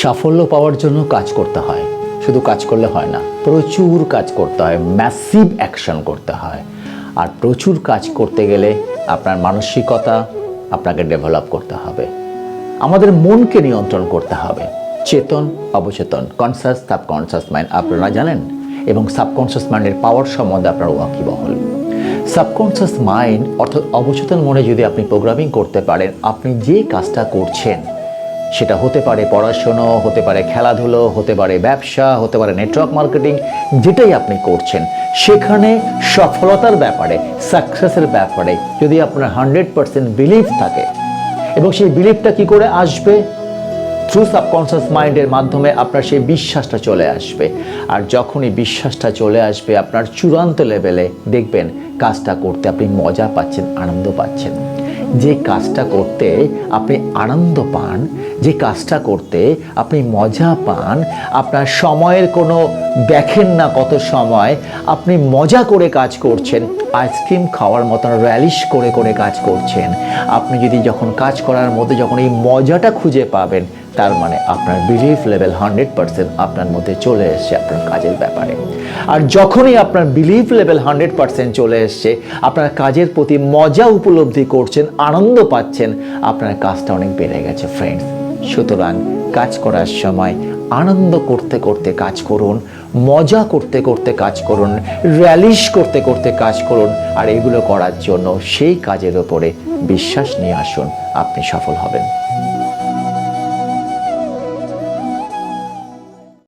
সাফল্য পাওয়ার জন্য কাজ করতে হয়। শুধু কাজ করলে হয় না, প্রচুর কাজ করতে হয় ম্যাসিভ অ্যাকশন করতে হয়। আর প্রচুর কাজ করতে গেলে আপনার মানসিকতা আপনাকে ডেভেলপ করতে হবে। আমাদের মনকে নিয়ন্ত্রণ করতে হবে। চেতন, অবচেতন কনসাস সাবকনসাস মাইন্ড আপনারা জানেন? এবং সাবকনসাস মাইন্ডের পাওয়ার সম্বন্ধে আপনার ওয়াকিবহল। সাবকনসাস মাইন্ড অর্থাৎ অবচেতন মনে যদি আপনি প্রোগ্রামিং করতে পারেন, আপনি যে কাজটা করছেন সেটা হতে পারে পড়াশুনো, হতে পারে খেলাধুলো, হতে পারে ব্যবসা, হতে পারে নেটওয়ার্ক মার্কেটিং যেটাই আপনি করছেন। সেখানে সফলতার ব্যাপারে সাকসেসের ব্যাপারে যদি আপনার হান্ড্রেড পার্সেন্ট বিলিভ থাকে, এবং সেই বিলিভটা কি করে আসবে? থ্রু সাবকনসিয়াস মাইন্ডের মাধ্যমে আপনার সেই বিশ্বাসটা চলে আসবে। আর যখনই বিশ্বাসটা চলে আসবে, আপনার চূড়ান্ত লেভেলে দেখবেন কাজটা করতে আপনি মজা পাচ্ছেন, আনন্দ পাচ্ছেন। যে কাজটা করতে আপনি আনন্দ পান, যে কাজটা করতে আপনি মজা পান, আপনার সময়ের কোনো দেখেন না কত সময়, আপনি মজা করে কাজ করছেন, আইসক্রিম খাওয়ার মতন র্যালিশ করে করে কাজ করছেন। আপনি যদি যখন কাজ করার মধ্যে যখন এই মজাটা খুঁজে পাবেন তার মানে আপনার বিলিফ লেভেল হান্ড্রেড পার্সেন্ট আপনার মধ্যে চলে এসছে আপনার কাজের ব্যাপারে। আর যখনই আপনার বিলিফ লেভেল হান্ড্রেড পার্সেন্ট চলে এসছে, আপনার কাজের প্রতি মজা উপলব্ধি করছেন, আনন্দ পাচ্ছেন, আপনার কাজটা অনেক বেড়ে গেছে ফ্রেন্ডস সুতরাং কাজ করার সময় আনন্দ করতে করতে কাজ করুন, মজা করতে করতে কাজ করুন র্যালিশ করতে করতে কাজ করুন, আর এগুলো করার জন্য সেই কাজের ওপরে বিশ্বাস নিয়ে আসুন, আপনি সফল হবেন।